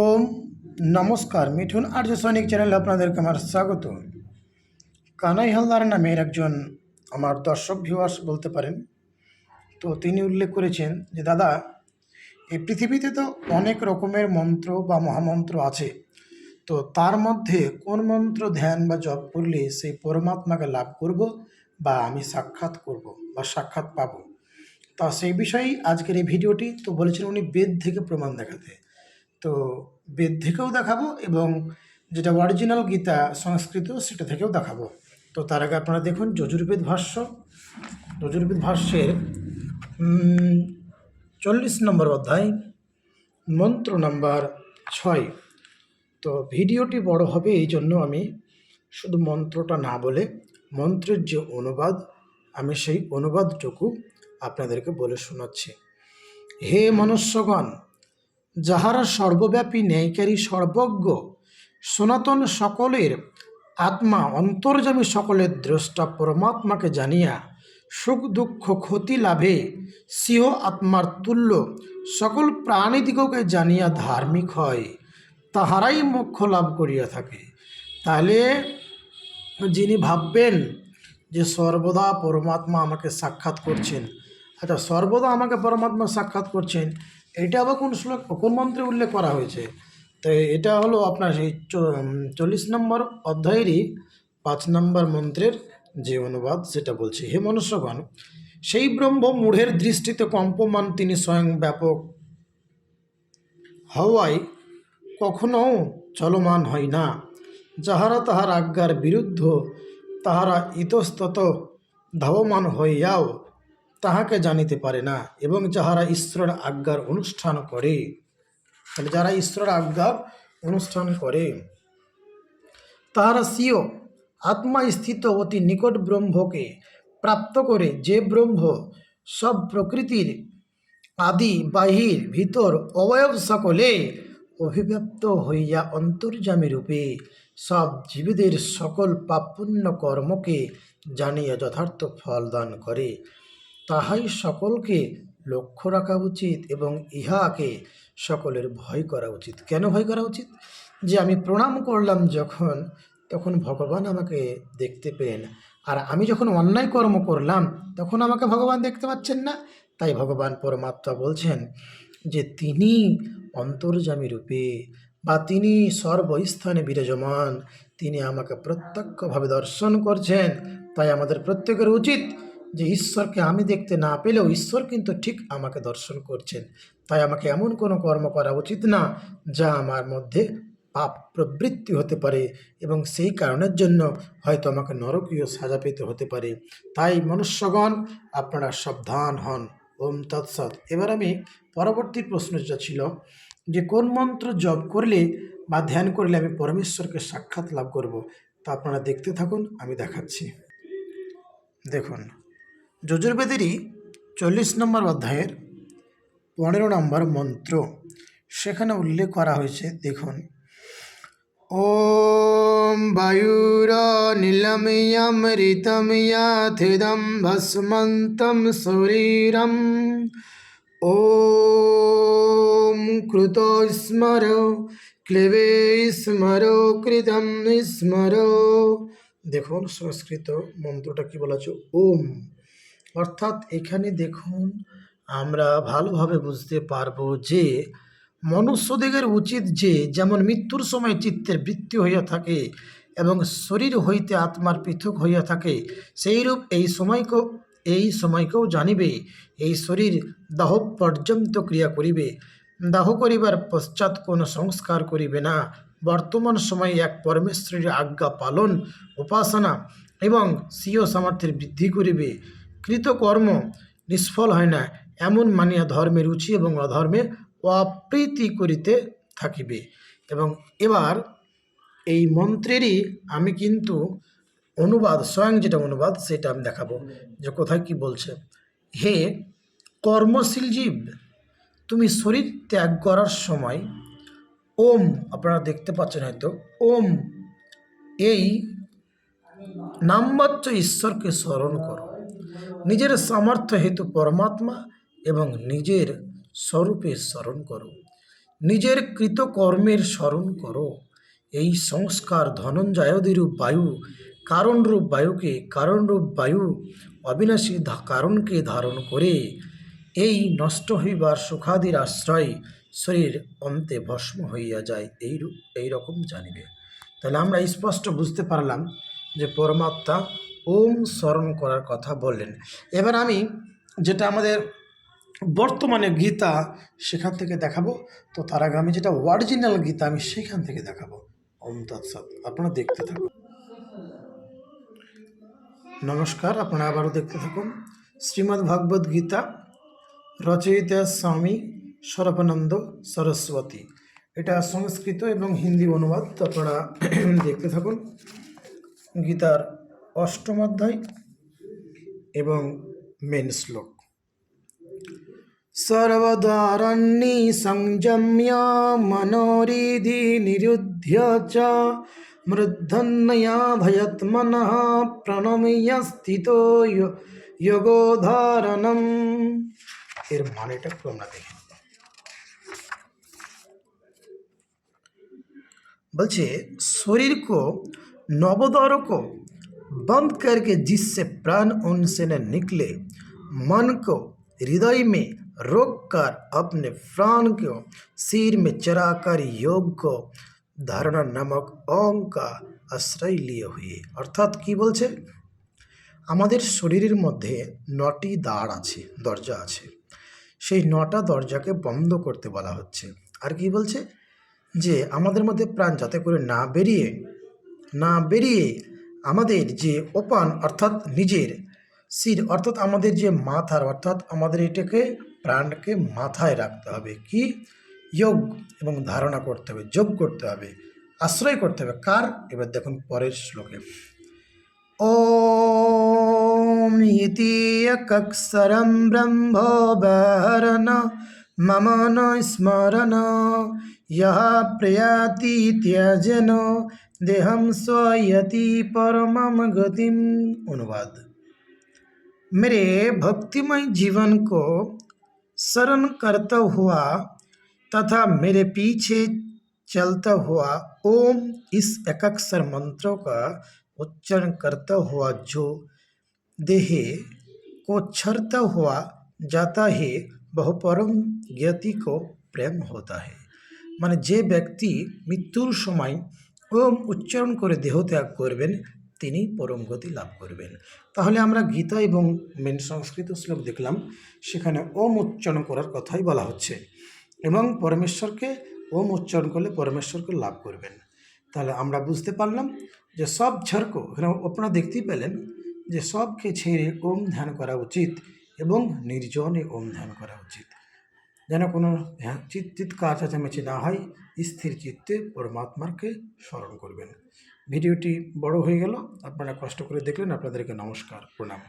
ওম নমস্কার, মিঠুন আর্য সৈনিক চ্যানেলে আপনাদেরকে আমার স্বাগত। কানাই হালদার নামের একজন আমার দর্শক ভিউয়ার্স বলতে পারেন। তো তিনি উল্লেখ করেছেন যে, দাদা, এই পৃথিবীতে তো অনেক রকমের মন্ত্র বা মহামন্ত্র আছে। তো তার মধ্যে কোন মন্ত্র, ধ্যান বা জপ করলে সেই পরমাত্মাকে লাভ করব বা আমি সাক্ষাৎ করব বা সাক্ষাৎ পাবো? তা সেই বিষয়েই আজকের এই ভিডিওটি। তো বলেছেন উনি বেদ থেকে প্রমাণ দেখাতে। তো বেদ থেকেও দেখাবো এবং যেটা অরিজিনাল গীতা সংস্কৃত সেটা থেকেও দেখাবো। তো তার আগে আপনারা দেখুন যজুর্বেদ ভাষ্য। যজুর্বেদ ভাষ্যের চল্লিশ নম্বর অধ্যায়, মন্ত্র নাম্বার ছয়। তো ভিডিওটি বড় হবে এই জন্য আমি শুধু মন্ত্রটা না বলে, মন্ত্রের যে অনুবাদ, আমি সেই অনুবাদটুকু আপনাদেরকে বলে শোনাচ্ছি। হে মনুষ্যগণ যাহারা সর্বব্যাপী ন্যায়কারী সর্বজ্ঞ, সনাতন সকলের আত্মা অন্তর্যামী সকলের দ্রষ্টা পরমাত্মাকে জানিয়া সুখ দুঃখ ক্ষতি লাভে সিংহ আত্মার তুল্য সকল প্রাণীদিগকে জানিয়া ধার্মিক হয়, তাহারাই মোক্ষ লাভ করিয়া থাকে। তাহলে যিনি ভাববেন যে সর্বদা পরমাত্মা আমাকে সাক্ষাৎ করছেন আচ্ছা সর্বদা আমাকে পরমাত্মা সাক্ষাৎ করছেন এটা আবার কোন শ্লোক, কোন মন্ত্রে উল্লেখ করা হয়েছে? তো এটা হলো আপনার সেই চল্লিশ নম্বর অধ্যায়েরই পাঁচ নম্বর মন্ত্রের যে অনুবাদ, সেটা বলছি, হে মনুষ্যগণ, সেই ব্রহ্ম মূঢ়ের দৃষ্টিতে কম্পমান তিনি স্বয়ং ব্যাপক হওয়ায় কখনও চলমান হয় না। যাহারা তাহার আজ্ঞার বিরুদ্ধ, তাহারা ইতস্তত ধাবমান হইয়াও তাহাকে জানিতে পারে না এবং যাহারা ঈশ্বরের আজ্ঞার অনুষ্ঠান করে। তাহলে যারা ঈশ্বরের আজ্ঞার অনুষ্ঠান করে, তাহারা সিও আত্মা স্থিত অতি নিকট ব্রহ্মকে প্রাপ্ত করে যে ব্রহ্ম সব প্রকৃতির আদি বাহির ভিতর অবয়ব সকলে অভিব্যক্ত হইয়া অন্তর্যামী রূপে সব জীবীদের সকল পাপুণ্য কর্মকে জানিয়া যথার্থ ফল দান করে। তাহাই সকলকে লক্ষ্য রাখা উচিত এবং ইহাকে সকলের ভয় করা উচিত। কেন ভয় করা উচিত? যে আমি প্রণাম করলাম যখন, তখন ভগবান আমাকে দেখতে পেলেন। আর আমি যখন অন্যায় কর্ম করলাম, তখন আমাকে ভগবান দেখতে পাচ্ছেন না। তাই ভগবান পরমাত্মা বলছেন যে, তিনি অন্তর্যামী রূপে বা তিনি সর্বস্থানে বিরাজমান। তিনি আমাকে প্রত্যক্ষভাবে দর্শন করছেন। তাই আমাদের প্রত্যেকের উচিত যে ঈশ্বরকে আমি দেখতে না পেলেও ঈশ্বর কিন্তু ঠিক আমাকে দর্শন করছেন। তাই আমাকে এমন কোনো কর্ম করা উচিত না যা আমার মধ্যে পাপ প্রবৃত্তি হতে পারে এবং সেই কারণের জন্য হয়তো আমাকে নরকীয় সাজা পেতে হতে পারে। তাই মনুষ্যগণ, আপনারা সাবধান হন। ওম তৎসৎ। এবার আমি পরবর্তী প্রশ্ন যেটা ছিল যে কোন মন্ত্র জপ করলে বা ধ্যান করলে আমি পরমেশ্বরকে সাক্ষাৎ লাভ করব? তা আপনারা দেখতে থাকুন, আমি দেখাচ্ছি। দেখুন যজুর্বেদেরই চল্লিশ নম্বর অধ্যায়ের পনেরো নম্বর মন্ত্র সেখানে উল্লেখ করা হয়েছে দেখুন ॐ वायुरनिलमयमृतं याथिदं भस्मन्तं शरीरम् ॐ कृतो स्मर ক্লেবে স্মর কৃতম স্মর দেখুন সংস্কৃত মন্ত্রটা কি বলা আছে ওম অর্থাৎ এখানে দেখুন, আমরা ভালোভাবে বুঝতে পারব যে মনুষ্যদিগের উচিত যে যেমন মৃত্যুর সময় চিত্তের বৃত্তি হইয়া থাকে এবং শরীর হইতে আত্মার পৃথক হইয়া থাকে, সেইরূপ এই সময়কেও এই সময়কেও জানিবে, এই শরীর দাহ পর্যন্ত ক্রিয়া করিবে। দাহ করিবার পশ্চাৎ কোনো সংস্কার করিবে না। বর্তমান সময়ে এক পরমেশ্বরের আজ্ঞা পালন, উপাসনা এবং স্বীয় সামর্থ্যের বৃদ্ধি করিবে। কৃতকর্ম নিষ্ফল হয় না, এমন মানিয়া ধর্মের রুচি এবং অধর্মে অপ্রীতি করিতে থাকিবে। এবং এবার এই মন্ত্রেরই আমি কিন্তু অনুবাদ, স্বয়ং যেটা অনুবাদ, সেটা আমি দেখাবো যে কোথায় কি বলছে। হে কর্মশীল জীব, তুমি শরীর ত্যাগ করার সময় ওম, আপনারা দেখতে পাচ্ছেন হয়তো, ওম, এই নামমাত্র ঈশ্বরকে স্মরণ করো। নিজের সামর্থ্য হেতু পরমাত্মা এবং নিজের স্বরূপে স্মরণ করো। নিজের কৃতকর্মের স্মরণ করো। এই সংস্কার ধনঞ্জয়দিরূপ বায়ু, কারণরূপ বায়ুকে কারণরূপ বায়ু, অবিনাশী কারণকে ধারণ করে। এই নষ্ট হইবার সুখাদির আশ্রয় শরীর অন্তে ভস্ম হইয়া যায় এই রূপ এই রকম জানিবে। তাহলে আমরা স্পষ্ট বুঝতে পারলাম যে পরমাত্মা ওম স্মরণ করার কথা বললেন। এবার আমি যেটা আমাদের বর্তমানে গীতা সেখান থেকে দেখাবো, তো তার আগে আমি যেটা অরিজিনাল গীতা আমি সেখান থেকে দেখাবো। ওম তৎসৎ, আপনারা দেখতে থাকুন। নমস্কার, আপনারা আবারও দেখতে থাকুন। শ্রীমদ্ ভাগবত গীতা, রচয়িতা স্বামী সরবানন্দ সরস্বতী। এটা সংস্কৃত এবং হিন্দি অনুবাদ আপনারা দেখতে থাকুন। গীতার অষ্টম অধ্যায় এবং মেন শ্লোক। সর্বদারণ্যি সংযম্য মনোরিধি নিরুদ্ধ চ মৃদ্ধন্নয়া ভয়ত্মন প্রণমীয় স্থিত যোগোধারণম। এর মানেটা একটু আমরা দেখি। বলছে শরীর কো নবদর কো बंद करके जिससे प्राण उनसे न निकले मन को हृदय में रोक कर अपने प्राण को सिर में चराकर योग को धारणा नामक ओम का আশ্রয় লিয়ে হয়ে অর্থাৎ কি বলছে আমাদের শরীরের মধ্যে নটি দ্বার আছে দরজা আছে সেই নটা দরজাকে বন্ধ করতে বলা হচ্ছে আর কি বলছে যে আমাদের মধ্যে প্রাণ যাতে করে না বেরিয়ে না বেরিয়ে আমাদের যে ওপান অর্থাৎ নিজের শির অর্থাৎ আমাদের যে মাথার অর্থাৎ আমাদের এটাকে প্রাণকে মাথায় রাখতে হবে কি যোগ এবং ধারণা করতে হবে যোগ করতে হবে আশ্রয় করতে হবে কার এবার দেখুন পরের শ্লোকে ॐ इति एकक्षरं ब्रह्मोबहरन् मम न स्मरन् यः प्रयाति त्यजन देहं स्वयति परमं गतिम अनुवाद मेरे भक्तिमय जीवन को शरण करता हुआ तथा मेरे पीछे चलता हुआ ओम इस एकाक्षर मंत्रों का उच्चारण करता हुआ जो देहे को छरता हुआ जाता है वह परम ज्ञति को প্রেম হতা হে মানে যে ব্যক্তি মৃত্যুর সময় ওম উচ্চারণ করে দেহত্যাগ করবেন, তিনি পরম গতি লাভ করবেন। তাহলে আমরা গীতা এবং মেন সংস্কৃত শ্লোক দেখলাম, সেখানে ওম উচ্চারণ করার কথাই বলা হচ্ছে। এবং পরমেশ্বরকে ওম উচ্চারণ করলে পরমেশ্বরকে লাভ করবেন। তাহলে আমরা বুঝতে পারলাম যে সব ঝড়কো এখানে আপনারা দেখতেই পেলেন যে সবকে ছেড়ে ওম ধ্যান করা উচিত এবং নির্জনে ওম ধ্যান করা উচিত। যেন কোনো হ্যাঁ, চিৎ চিৎকার চেঁচামেচি না হয় স্থির চিত্তে পরমাত্মাকে স্মরণ করবেন। ভিডিওটি বড় হয়ে গেল আপনারা কষ্ট করে দেখলেন আপনাদেরকে নমস্কার প্রণাম।